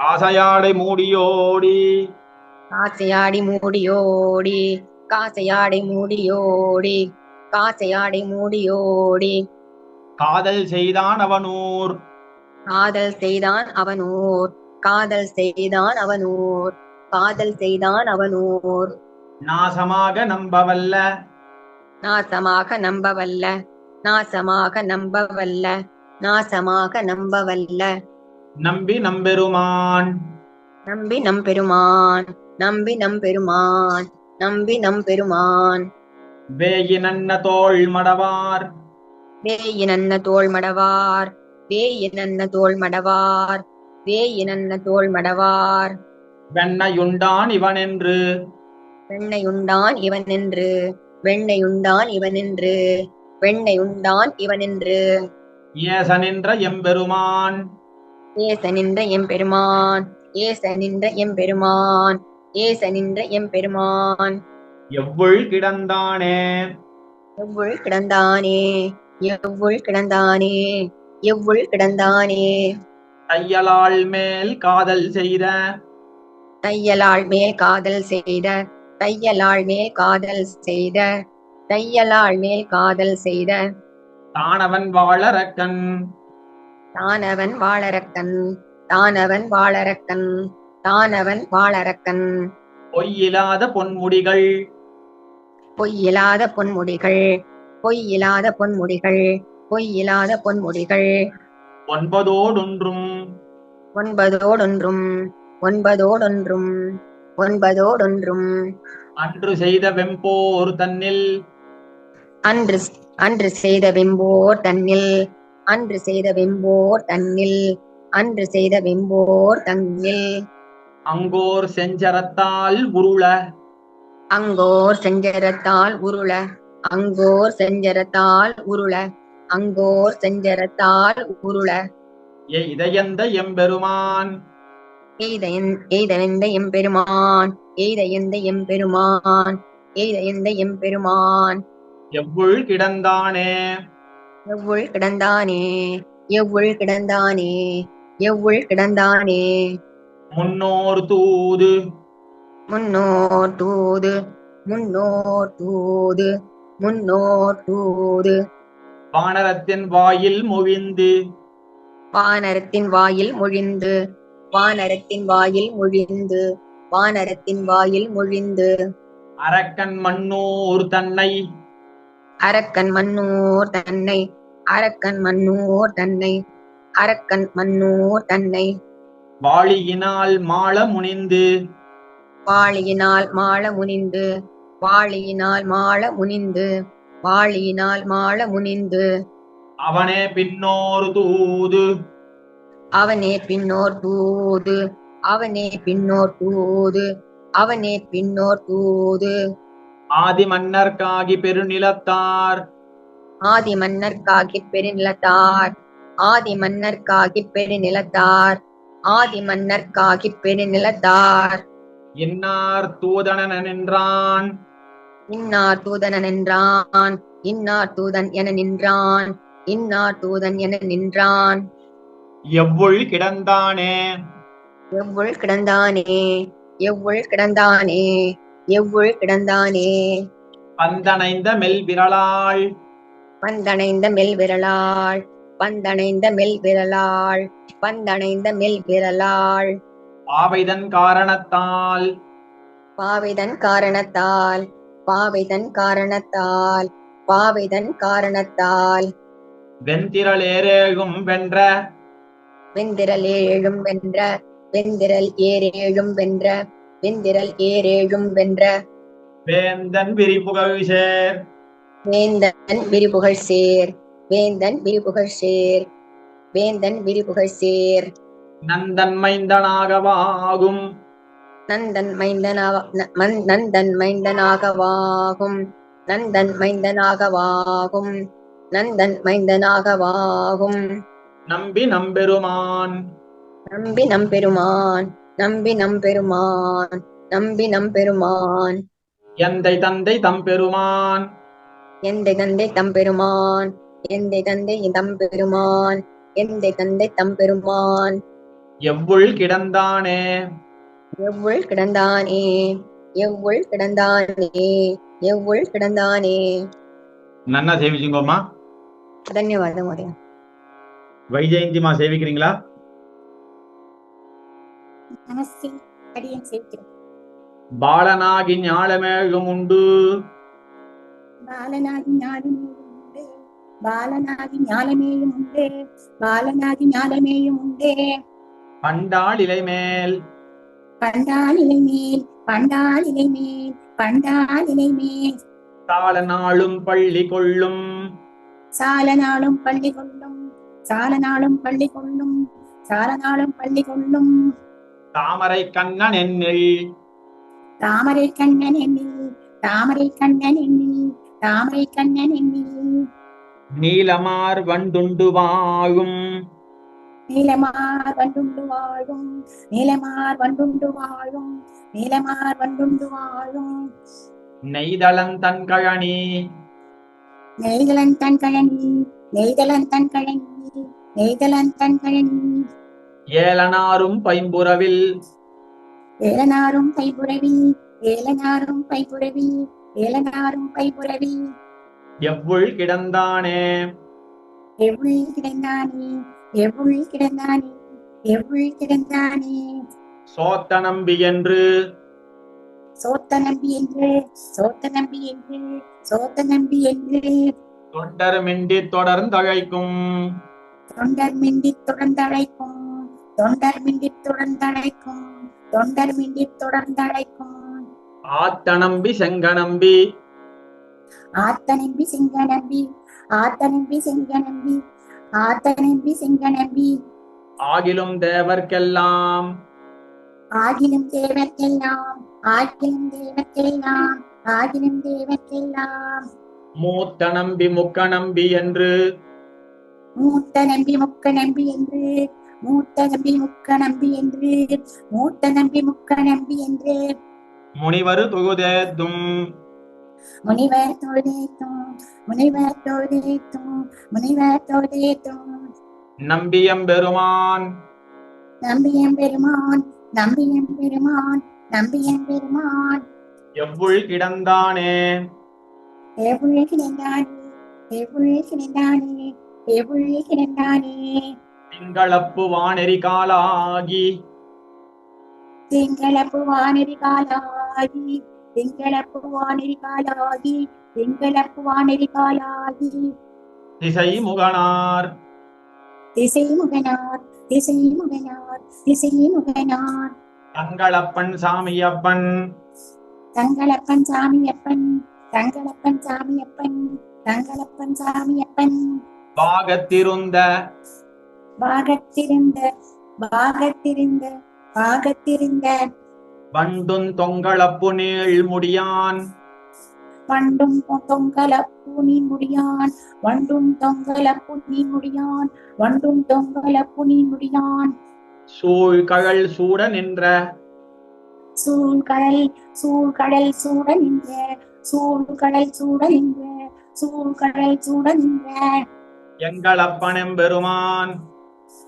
காசையாடை மூடியோடி. காசையாடி மூடியோடி. காசையாடை மூடியோடி. காசையாடை மூடியோடி. காதல் செய்தான் அவனூர். காதல் செய்தான் அவனூர். காதல் செய்தான் அவனூர். காதல் செய்தான் அவனூர். நாசமாக நம்பவல்ல. நாசமாக நம்பவல்ல. நாசமாக நம்பவல்ல. நாசமாக நம்பவல்ல. நம்பி நம்பெருமான். நம்பி நம்பெருமான் நம்பி நம்பெருமான் நம்பி நம்பெருமான். வேயினன்ன தோள் மடவார். வேயினன்ன தோள் மடவார் வேயினன்ன தோள் மடவார் வேயினன்ன தோள் மடவார். வெண்ணையுண்டான் இவனென்று. வெண்ணையுண்டான் இவனென்று வெண்ணையுண்டான் இவனென்று வெண்ணையுண்டான் இவனென்று. ஏசனின்ற எம்பெருமான். ஏசனின்ற எம்பெருமான் ஏசனின்ற எம்பெருமான் ஏசனின்ற எம்பெருமான். எவ்வுள் கிடந்தானே? எவ்வுள் கிடந்தானே? எவ்வுள் கிடந்தானே? எவ்வுள் கிடந்தானே? தையலாள் மேல் காதல் செய்த. தையலாள் மேல் காதல் செய்த. தையலாள் மேல் காதல் செய்த. தையலாள் மேல் காதல் செய்த. தானவன் வாழறக்கன் தானவன் வாழறக்கன் தானவன் வாழறக்கன் தானவன் வாழறக்கன் பொய்யிலாத பொன்முடிகள். பொய்யிலாத பொன்முடிகள் பொய்யிலாத பொன்முடிகள் பொய்யிலாத பொன்முடிகள். ஒன்பதோடொன்றும். ஒன்பதோடொன்றும் ஒன்பதோடொன்றும் ஒன்பதோடொன்றும். அன்று செய்த வெம்போர் தன்னில். அன்று அன்று செய்த வெம்போர் தன்னில். அன்று செய்த வெம்போர் தன்னில் அன்று செய்த வெம்போர் தன்னில். அங்கோர் செஞ்சரத்தால் உருள. அங்கோர் செஞ்சரத்தால் உருள. அங்கோர் செஞ்சரத்தால் உருள. அங்கோர் செஞ்சரத்தால் உருள. எய்தயந்த எம்பெருமான். எய்த என்- எய்த எந்த எம்பெருமான். எய்த எந்த எம்பெருமான். எய்த எந்த எம்பெருமான். எவ்வுள் கிடந்தானே. எவ்வுள் கிடந்தானே எவ்வுள் கிடந்தானே எவ்வுள் கிடந்தானே. முன்னோர் தூது. முன்னோர் தூது முன்னோர் தூது முன்னோர் தூது. வானரத்தின் வாயில் மொழிந்து. வானரத்தின் வாயில் மொழிந்து வானரத்தின் வாயில் மொழிந்து வானரத்தின் வாயில் மொழிந்து. அரக்கன் மண்ணூர் தன்னை. அரக்கன் மன்னூர் தன்னை அரக்கன் மன்னூர் தன்னை அரக்கன் மன்னூர் தன்னை. வாளியினால் மாள முனிந்து. வாளியினால் மாள முனிந்து. வாளியினால் மாள முனிந்து. வாளியினால் மாள முனிந்து. அவனே பின்னோர் தூது. அவனே பின்னோர் தூது. அவனே பின்னோர் தூது. அவனே பின்னோர் தூது. ஆதி மன்னர்க்காகி பெருநிலத்தார். ஆதி மன்னர்க்காகி பெருநிலத்தார். ஆதி மன்னர்க்காகி பெருநிலத்தார். ஆதி மன்னர்க்காகி பெருநிலத்தார். இன்னார் தூதனன நின்றான். இன்னார் தூதன் நின்றான். இன்னார் தூதன் என நின்றான். இன்னார் தூதன் என நின்றான். எவ்வுள் கிடந்தானே? எவ்வுள் கிடந்தானே? எவ்வுள் கிடந்தானே? எவ்வுள் கிடந்தானே? பந்தனைந்த மெல் விரலாள் பந்தணைந்த மெல் விரலாள் பந்தணைந்த மெல் விரலாள் பந்தணைந்த மெல் விரலாள். பாவைதன் காரணத்தால். பாவைதன் காரணத்தால் பாவைதன் காரணத்தால் பாவைதன் காரணத்தால். வெண்திரளேரேழும் வென்ற. வெந்திரல் ஏழும் வென்ற வெந்திரல் ஏரேழும் வென்ற வெந்திரல் ஏரேழும் வென்ற. வேந்தன் விரிபுகழ் சேர். வேந்தன் விரிபுகழ் சேர். வேந்தன் விரிபுகழ் சேர். வேந்தன் விரிபுகழ் சேர். நந்தன் மைந்தனாகவாகும். நந்தன் மைந்தனாக நந்தன் மைந்தனாகவாகும். நந்தன் மைந்தனாகவாகும். நந்தன் மைந்தனாகவாகும். நம்பி நம்பெருமான். நம்பி நம்பெருமான். நம்பி நம்பெருமான். நம்பி நம்பெருமான். எந்தை தந்தை தம்பெருமான். எந்தை தந்தை தம்பெருமான் எந்தை தந்தை தம்பெருமான் எந்தை தந்தை தம்பெருமான். எவ்வுள் கிடந்தானே? எவ்வுள் கிடந்தானே? எவ்வுள் கிடந்தானே? எவ்வுள் கிடந்தானே? நன்னா சேவிச்சுங்கோமா தன்யவாதம் மோதயா வைஜெயந்திமா சேவிக்கிறீங்களா? பாலனாகி ஞாழமேழும் உண்டு. ஞானமேயும் உண்டே பாலனாகி ஞானமேயும் உண்டே பாலனாகி ஞானமேயும் உண்டே பண்டாள் இலை மேல் பண்டாளிலை மேல் பண்டாளிலை மேல் பண்டாளிலை மேல் தாள நாளும் பள்ளி கொள்ளும் சால நாளும் பள்ளி கொள்ளும் சால நாளும் பள்ளி கொள்ளும் சால நாளும் பள்ளி கொள்ளும் தாமரை கண்ணன் என்னில் தாமரை கண்ணன் எண்ணில் தாமரை கண்ணன் எண்ணில் தாமரை கண்ணன் நீலமார் வண்டுண்டு வாழும். நீலமார் வண்டுண்டு வாழும். நீலமார் வண்டுண்டு வாழும். நீலமார் வண்டுண்டு வாழும். நெய்தளன் தன் கழனி. நெய்தலன் தன் கழனி. நெய்தலன் தன் கழனி. நெய்தலன் தன் கழனி. ஏலனாரும் பைம்புறவில். ஏலனாரும் பைபுரவி ஏலனாரும் பைபுரவி ஏலனாரும் பைபுரவி எவ்வுள் கிடந்தானே? எவ்வுள் கிடந்தானே? எவ்வுள் கிடந்தானே? எவ்வுள் கிடந்தானே? சோத்த நம்பி என்று? சோத்த நம்பி என்று? சோத்த நம்பி என்று? சோத்த நம்பி என்று? தொண்டர் மிண்டி தொடர்ந்தழைக்கும். தொண்டர் மிண்டி தொடர்ந்தழைக்கும். தொண்டர் மிண்டி தொடர்ந்தழைக்கும். தொண்டர் மிண்டி தொடர்ந்தழைக்கும். ஆத்த நம்பி செங்க நம்பி ஆத்த நம்பி சிங்க நம்பி ஆத்த நம்பி சிங்க நம்பி ஆத்த நம்பி சிங்க நம்பி ஆகிலும் தேவர்க்கெல்லாம். ஆகிலும் தேவர்க்கெல்லாம் ஆகிலும் தேவர்க்கெல்லாம் ஆகிலும் தேவர்க்கெல்லாம். மூத்த நம்பி முக்க நம்பி என்று. மூத்த நம்பி முக்க நம்பி என்று மூத்த நம்பி முக்க நம்பி என்று மூத்த நம்பி முக்க நம்பி என்று. முனிவரு தொகுதேத்தும் முனிவர் தொழுதேத்தும் முனிவர் தொழுதேத்தும் முனிவர் தொழுதேத்தும். நம்பியம் பெருமான். நம்பியம் பெருமான் நம்பியம் பெருமான் நம்பியம் பெருமான். எவ்வுள் கிடந்தானே. எவ்வளவு கிடந்தானே எவ்வளவு கிடந்தானே எவ்வளவு கிடந்தானே. திங்களப்பு வானெறி காலாகி. திங்களப்பு வானெறி காலாகி. திங்களப்பு வானெறி காலாகி திங்களப்பு வானெறி காலாகி. திசை முகனார் திசை முகனார் திசை முகனார் திசை முகனார் தங்களப்பன் சாமியப்பன். தங்களப்பன் சாமியப்பன் தங்களப்பன் சாமியப்பன் தங்களப்பன் சாமியப்பன். பாகத்திருந்த. பாகத்திருந்த பாகத்திருந்த பாகத்திருந்த. வண்டுன் தொங்களப்பு நீள் முடியான். வண்டும் தொங்கலப்பு நீ முடியான். வண்டும் தொங்கலப்பு நீ முடியான். வண்டும் தொங்கலப்பு நீ முடியான். சூழ்கழல் சூட நின்ற. சூழ்கடல் சூழ்கடல் சூட நின்ற. சூழ்கடல் சூட நின்ற. சூழ்கடல் சூட நின்ற. எங்களப்பனம் பெருமான்.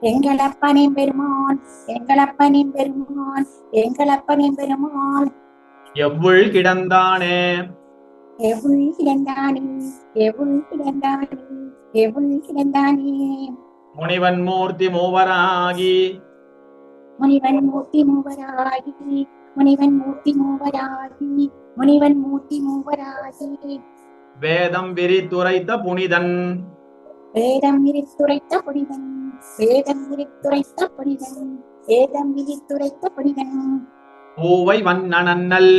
எங்களப்பனே பெருமான் எங்களப்பனே பெருமான் எங்களப்பனே பெருமான் எவ்வுள் கிடந்தானே? எவுள் கிடந்தானே? எவுள் கிடந்தானே? எவுள் கிடந்தானே? முனிவன் மூர்த்தி மூவராகி. முனிவன் மூர்த்தி மூவராகி. முனிவன் மூர்த்தி மூவராகி. முனிவன் மூர்த்தி மூவராகி. வேதம் விரித்துரைத்த புனிதன். வேதம் விரித்துரைத்த புனிதன். வேதம் விரித்துரைத்த புனிதன் வேதம் விரித்துரைத்த புனிதன் பூவை வண்ணனன்னல்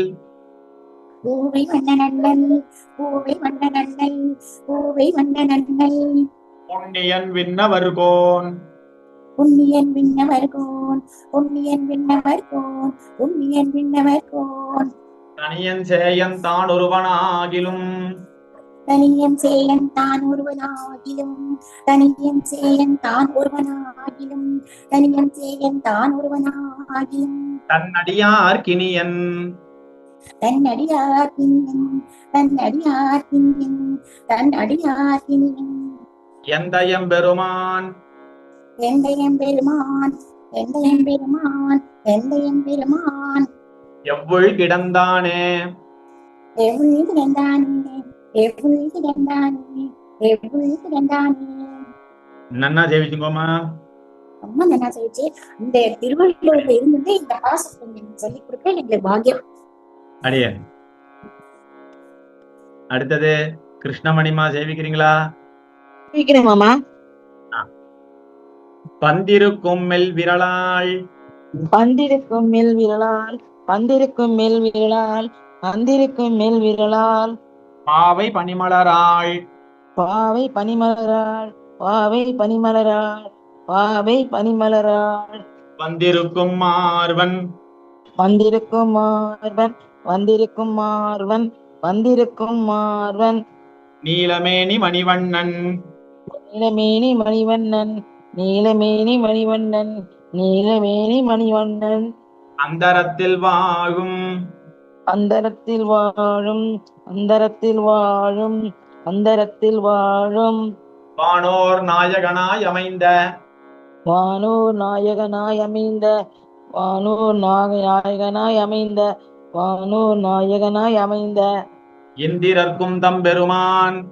பூவை வண்ணனண்ணல் பூவை வண்ணனண்ணல் பூவை வண்ணனண்ணல். புண்ணியன் விண்ணவர்கோன். புண்ணியன் விண்ணவர்கோன் புண்ணியன் விண்ணவர்கோன் புண்ணியன் விண்ணவர்கோன். தனியன் சேயன் தான் ஒருவனாகிலும் தனியன் சேயன் தான் ஒருவனாகிலும் தனியன் சேயன் தான் ஒருவனாகிலும் தனியன் சேயன் தான் ஒருவனாகிலும். தன்னடியார் கிணியன் தன் அடியார் கிண்யன் தன் அடியார் கிண்யன் தன் அடியார் கிண்யன் எந்தயம் பெருமான் எந்தையம் பெருமான் எந்த எம்பெருமான் எந்த எம்பெருமான் எவ்வுள் கிடந்தானே. எவ்வளவு கிடந்தானே. நன்னா ஜெயிச்சுக்கோமா ரொம்ப நல்லா சொல்லிச்சு இந்த திருவள்ளூர்ல இருந்துட்டு இந்த பாசம் கொஞ்சம் சொல்லிக் கொடுக்க எங்களுக்கு பாக்கியம் அடியே அடுத்தது கிருஷ்ணமணிமா சேவிக்கிறீங்களா மாமா பந்திருக்கும் மெல் விரலாள் பந்திருக்கும் மேல் விரலால் பந்திருக்கும் மேல் விரலால் பந்திருக்கும் மேல் விரலால் பாவை பனிமலராள் பாவை பனிமலராள் பாவை பனிமலராள் பாவை பனிமலராள் வந்திருக்கும் மார்வன். வந்திருக்கும் மார்வன் வந்திருக்கும் மார்வன் வந்திருக்கும் மார்வன். நீலமேனி மணிவண்ணன். நீலமேனி மணிவண்ணன் நீலமேனி மணிவண்ணன் நீலமேனி மணிவண்ணன். அந்தரத்தில் வாழும் அந்தரத்தில் வாழும் அந்தரத்தில் வாழும் அந்தரத்தில் வாழும். வானோர் நாயகனாய் அமைந்த. வானூர் நாயகனாய் அமைந்த. வானூர் நாக நாயகனாய் அமைந்த. வானூர் நாயகனாய் அமைந்த. இந்திரர்க்கும் தம்பெருமான்.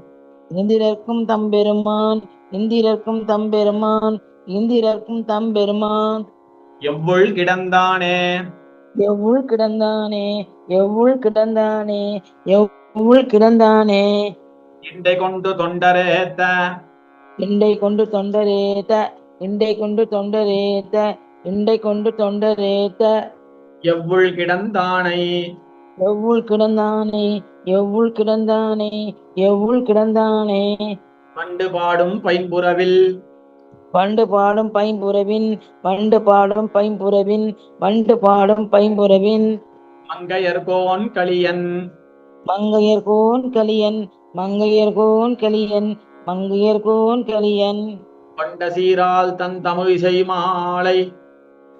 இந்திரர்க்கும் தம்பெருமான் இந்திரர்க்கும் தம்பெருமான் இந்திரர்க்கும் தம்பெருமான். எவ்வுள் கிடந்தானே? எவ்வுள் கிடந்தானே? எவ்வுள் கிடந்தானே எவ்வுள் கிடந்தானே? இண்டை கொண்டு தொண்டரேத்த. இண்டை கொண்டு தொண்டரேத்த இண்டை கொண்டு தொண்டரேத்த இண்டை கொண்டு தொண்டரேத்த. எவ்வுள் கிடந்தானை. எவ்வுள் கிடந்தானே எவ்வுள் கிடந்தானே எவ்வுள் கிடந்தானே. பண்டு பாடும் பைம்புறவில். வண்டு பாடும் பைம்புறவின் வண்டு பாடும் பைம்புறவின் வண்டு பாடும் பைம்புறவின். மங்கையர்கோன் களியன் மங்கையர்கோன் கலியன் மங்கையர்கோன் கலியன் மங்கையர்கோன் கலியன். கொண்ட சீரால் தன் தமிழிசை மாலை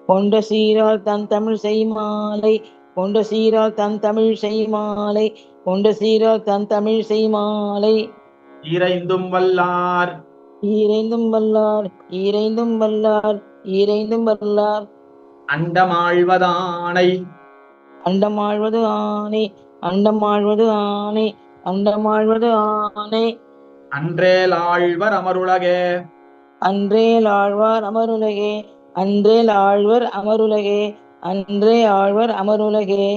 கொண்ட சீரால் தன் தமிழ் செய்மாலை கொண்ட சீரால் தன் தமிழ் செய்மாலை கொண்ட சீரால் தன் தமிழ் செய்மாலை. இறைந்தும் வல்லார். ஈரைந்தும் வல்லார் ஈரைந்தும் வல்லார் ஈரைந்தும் வல்லார். அண்டமாழ்வதானை. அண்டமாழ்வது ஆணை அண்டமாழ்வது ஆணை அண்டமாழ்வது ஆணை அன்றேல் ஆழ்வர் அமருலகே. அன்றேல் ஆழ்வார் அமருலகே அன்றேல் ஆழ்வர் அமருலகே அன்றே ஆழ்வர் அமருலகே.